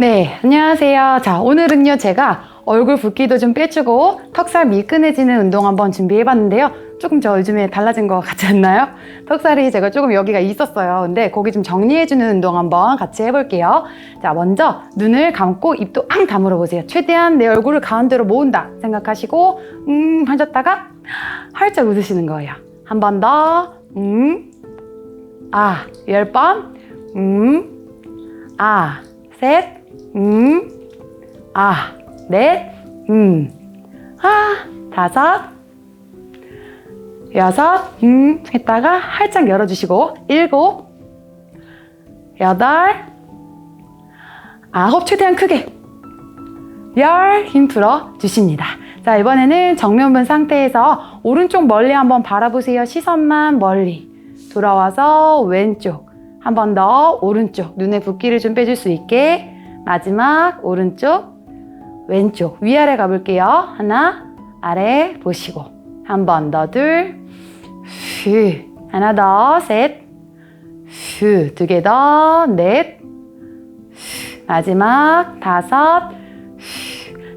네, 안녕하세요. 자, 오늘은요, 제가 얼굴 붓기도 좀 빼주고 턱살 미끈해지는 운동 한번 준비해봤는데요. 조금 저 요즘에 달라진 것 같지 않나요? 턱살이 제가 조금 여기가 있었어요. 근데 거기 좀 정리해주는 운동 한번 같이 해볼게요. 자, 먼저 눈을 감고 입도 앙 다물어 보세요. 최대한 내 얼굴을 가운데로 모은다 생각하시고, 음, 하셨다가 활짝 웃으시는 거예요. 한 번 더, 음, 아, 열 번, 음, 아, 셋, 음, 아, 넷, 음, 아, 다섯, 여섯, 음, 했다가 활짝 열어주시고, 일곱, 여덟, 아홉, 최대한 크게, 열, 힘 풀어 주십니다. 자, 이번에는 정면 본 상태에서 오른쪽 멀리 한번 바라보세요. 시선만 멀리. 돌아와서 왼쪽. 한 번 더 오른쪽. 눈에 붓기를 좀 빼줄 수 있게. 마지막 오른쪽, 왼쪽. 위아래 가볼게요. 하나, 아래 보시고. 한 번 더 둘. 후. 하나 더 셋. 후. 두개 더 넷. 후. 마지막 다섯.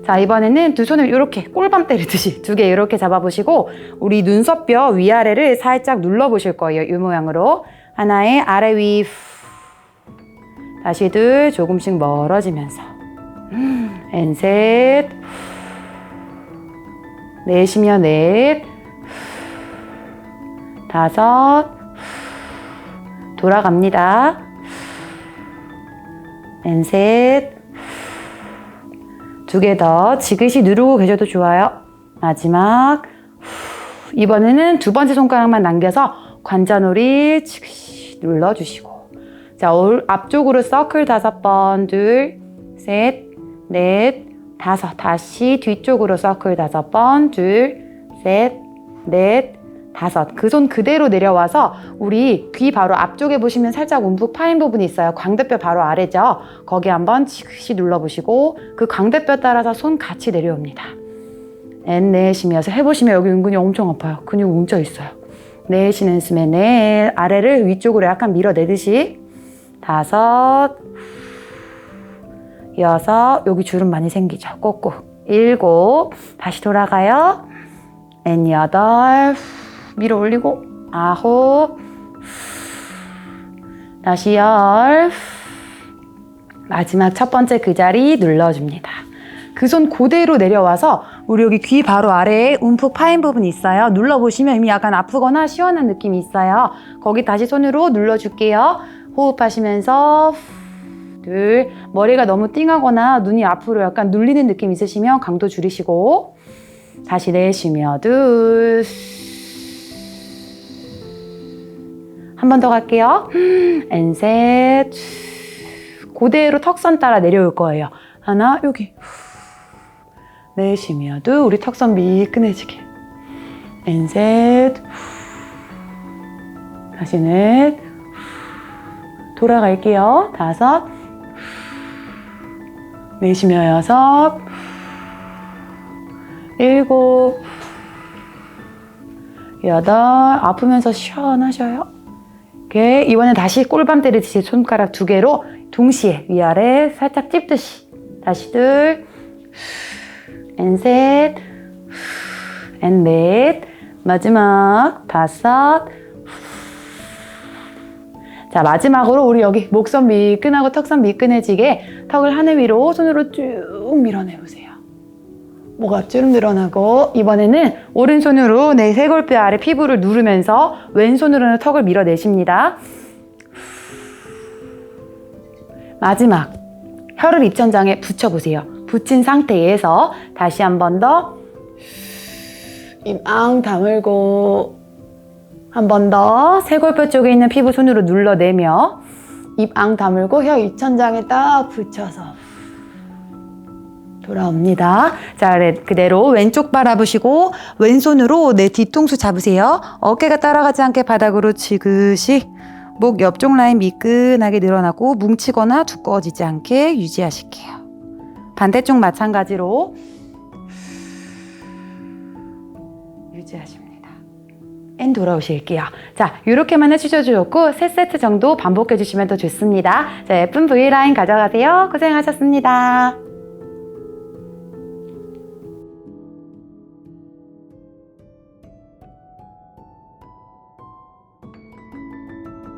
자, 이번에는 두 손을 이렇게 꿀밤 때리듯이 두 개 이렇게 잡아보시고 우리 눈썹뼈 위아래를 살짝 눌러보실 거예요. 이 모양으로. 하나의 아래 위. 후. 다시 둘 조금씩 멀어지면서. 엔 셋. 넷이며 넷. 다섯. 돌아갑니다. 엔 셋. 두 개 더 지그시 누르고 계셔도 좋아요. 마지막 후, 이번에는 두 번째 손가락만 남겨서 관자놀이 지그시 눌러주시고 자 올- 앞쪽으로 서클 다섯 번 둘, 셋, 넷, 다섯. 다시 뒤쪽으로 서클 다섯 번 둘, 셋, 넷, 다섯. 그 손 그대로 내려와서 우리 귀 바로 앞쪽에 보시면 살짝 움푹 파인 부분이 있어요. 광대뼈 바로 아래죠? 거기 한번 지그시 눌러보시고 그 광대뼈 따라서 손 같이 내려옵니다. 앤 내쉬면서 해보시면 여기 은근히 엄청 아파요. 근육 뭉쳐 있어요. 내쉬는 숨에 내 아래를 위쪽으로 약간 밀어내듯이 다섯 여섯 여기 주름 많이 생기죠 꼭꼭 일곱 다시 돌아가요 앤 여덟 밀어 올리고 아홉 다시 열 마지막 첫 번째 그 자리 눌러줍니다. 그 손 그대로 내려와서 우리 여기 귀 바로 아래에 움푹 파인 부분 있어요. 눌러보시면 이미 약간 아프거나 시원한 느낌이 있어요. 거기 다시 손으로 눌러줄게요. 호흡하시면서 후, 둘 머리가 너무 띵하거나 눈이 앞으로 약간 눌리는 느낌 있으시면 강도 줄이시고 다시 내쉬며 둘 한 번 더 갈게요. 엔셋. 그대로 턱선 따라 내려올 거예요. 하나, 여기. 내쉬며 둘. 우리 턱선 미끈해지게. 엔셋. 다시 넷. 돌아갈게요. 다섯. 내쉬며 여섯. 일곱. 여덟. 아프면서 시원하셔요. 이렇게 이번엔 다시 꿀밤 때리듯이 손가락 두 개로 동시에 위아래 살짝 찝듯이 다시 둘, 앤 셋, 앤 넷, 마지막 다섯. 자 마지막으로 우리 여기 목선 미끈하고 턱선 미끈해지게 턱을 하늘 위로 손으로 쭉 밀어내보세요. 뭐가 주름 늘어나고 이번에는 오른손으로 내 쇄골뼈 아래 피부를 누르면서 왼손으로는 턱을 밀어내십니다. 마지막 혀를 입천장에 붙여보세요. 붙인 상태에서 다시 한 번 더 입 앙 다물고 한 번 더 쇄골뼈 쪽에 있는 피부 손으로 눌러내며 입 앙 다물고 혀 입천장에 딱 붙여서 돌아옵니다. 자, 그대로 왼쪽 바라보시고 왼손으로 내 뒤통수 잡으세요. 어깨가 따라가지 않게 바닥으로 지그시 목 옆쪽 라인 미끈하게 늘어나고 뭉치거나 두꺼워지지 않게 유지하실게요. 반대쪽 마찬가지로 유지하십니다. 앤 돌아오실게요. 자, 이렇게만 해주셔도 세 세트 정도 반복해 주시면 더 좋습니다. 자, 예쁜 V라인 가져가세요. 고생하셨습니다.